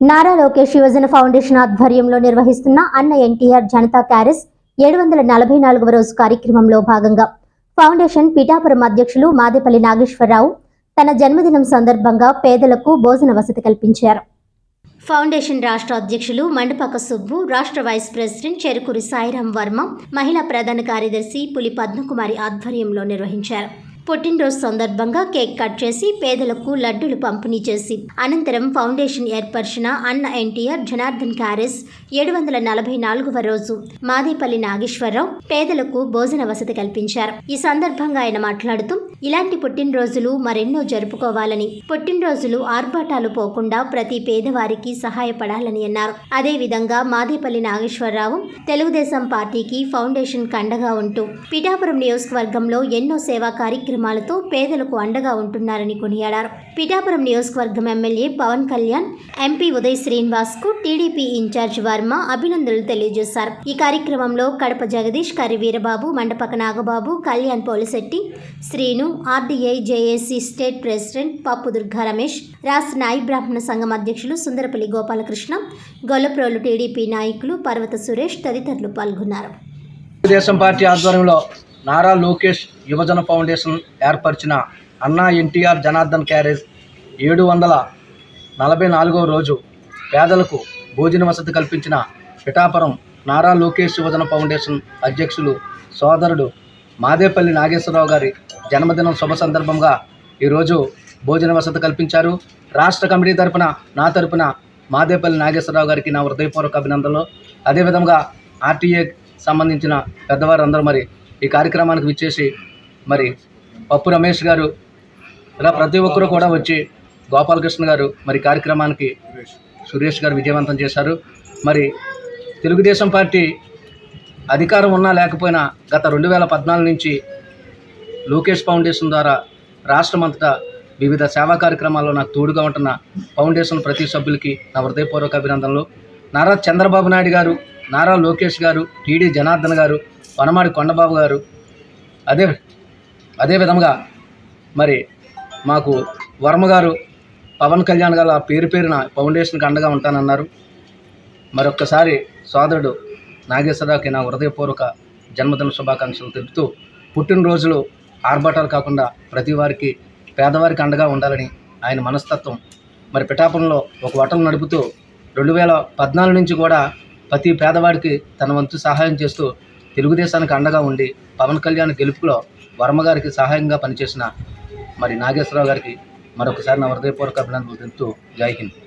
నారా లోకేష్ యువజన ఫౌండేషన్ ఆధ్వర్యంలో నిర్వహిస్తున్న అన్న ఎన్టీఆర్ జనతా క్యారెస్ ఏడు వందల నలభై నాలుగవ రోజు కార్యక్రమంలో భాగంగా ఫౌండేషన్ పిఠాపురం అధ్యక్షులు మాదేపల్లి నాగేశ్వరరావు తన జన్మదినం సందర్భంగా పేదలకు భోజన వసతి కల్పించారు. ఫౌండేషన్ రాష్ట్ర అధ్యక్షులు మండపక సుబ్బు రాష్ట్ర వైస్ ప్రెసిడెంట్ చెరుకూరి సాయిరాం వర్మ మహిళా ప్రధాన కార్యదర్శి పులి పద్మకుమారి ఆధ్వర్యంలో నిర్వహించారు. పుట్టినరోజు సందర్భంగా కేక్ కట్ చేసి పేదలకు లడ్డూలు పంపిణీ చేసి అనంతరం ఫౌండేషన్ ఏర్పరిచిన అన్న ఎన్టీఆర్ జనార్దన్ క్యారెస్ ఏడు వందల నలభై నాలుగవ రోజు మాదేపల్లి నాగేశ్వరరావు పేదలకు భోజన వసతి కల్పించారు. ఈ సందర్భంగా ఆయన మాట్లాడుతూ ఇలాంటి పుట్టినరోజులు మరెన్నో జరుపుకోవాలని పుట్టినరోజులు ఆర్భాటాలు పోకుండా ప్రతి పేదవారికి సహాయపడాలని అన్నారు. అదేవిధంగా మాదేపల్లి నాగేశ్వరరావు తెలుగుదేశం పార్టీకి ఫౌండేషన్ కండగా ఉంటూ పిఠాపురం నియోజకవర్గంలో ఎన్నో సేవా కార్యక్రమాలతో పేదలకు అండగా ఉంటున్నారని కొనియాడారు. పిఠాపురం నియోజకవర్గం ఎమ్మెల్యే పవన్ కళ్యాణ్ ఎంపీ ఉదయ్ శ్రీనివాస్కు టీడీపీ ఇన్ఛార్జ్ వర్మ అభినందనలు తెలియజేశారు. ఈ కార్యక్రమంలో Kadapa Jagadish Kari Veerababu Mandapaka Nagababu Kalyan Polisetti Srinu RDI JAC state president Pappu Durga Ramesh రాష్ట్ర నాయి బ్రాహ్మణ సంఘం అధ్యక్షులు సుందరపల్లి గోపాలకృష్ణ గొల్లప్రోలు టీడీపీ నాయకులు పర్వత సురేష్ తదితరులు పాల్గొన్నారు. తెలుగుదేశం పార్టీ ఆధ్వర్యంలో నారా లోకేష్ యువజన ఫౌండేషన్ ఏర్పరిచిన అన్నా ఎన్టీఆర్ జనార్దన్ క్యారేజ్ ఏడు వందల నలభై నాలుగవ రోజు పేదలకు భోజన వసతి కల్పించిన పిఠాపురం నారా లోకేష్ యువజన ఫౌండేషన్ అధ్యక్షులు సోదరుడు మాదేపల్లి నాగేశ్వరరావు గారి జన్మదినం శుభ సందర్భంగా ఈరోజు భోజన వసతి కల్పించారు. రాష్ట్ర కమిటీ తరపున నా తరపున మాదేపల్లి నాగేశ్వరరావు గారికి నా హృదయపూర్వక అభినందనలు. అదేవిధంగా ఆర్టీఏ సంబంధించిన పెద్దవారందరూ మరి ఈ కార్యక్రమానికి విచ్చేసి మరి పప్పు రమేష్ గారు ఇలా ప్రతి ఒక్కరూ కూడా వచ్చి గోపాలకృష్ణ గారు మరి కార్యక్రమానికి సురేష్ గారు విజయవంతం చేశారు. మరి తెలుగుదేశం పార్టీ అధికారం ఉన్నా లేకపోయినా గత రెండు వేల పద్నాలుగు నుంచి లోకేష్ ఫౌండేషన్ ద్వారా రాష్ట్రమంతటా వివిధ సేవా కార్యక్రమాల్లో నాకు తోడుగా ఉంటున్న ఫౌండేషన్ ప్రతి సభ్యులకి నా హృదయపూర్వక అభినందనలు. నారా చంద్రబాబు నాయుడు గారు నారా లోకేష్ గారు టీడీ జనార్దన్ గారు వనమాడి కొండబాబు గారు. అదే అదే విధంగా మరి మాకు వర్మ గారు పవన్ కళ్యాణ్ గారు ఆ పేరు పేరున ఫౌండేషన్కి అండగా ఉంటానన్నారు. మరొక్కసారి సోదరుడు నాగేశ్వరరావుకి నా హృదయపూర్వక జన్మదిన శుభాకాంక్షలు తెలుపుతూ పుట్టినరోజులు ఆర్భాటాలు కాకుండా ప్రతి వారికి పేదవారికి అండగా ఉండాలని ఆయన మనస్తత్వం. మరి పిఠాపురంలో ఒక వటం నడుపుతూ రెండు వేల పద్నాలుగు నుంచి కూడా ప్రతి పేదవాడికి తన వంతు సహాయం చేస్తూ తెలుగుదేశానికి అండగా ఉండి పవన్ కళ్యాణ్ గెలుపులో వర్మ గారికి సహాయంగా పనిచేసిన మరి నాగేశ్వరరావు గారికి మరొకసారి నా హృదయపూర్వక అభినందనలు తెలుపుతూ జై హింద్.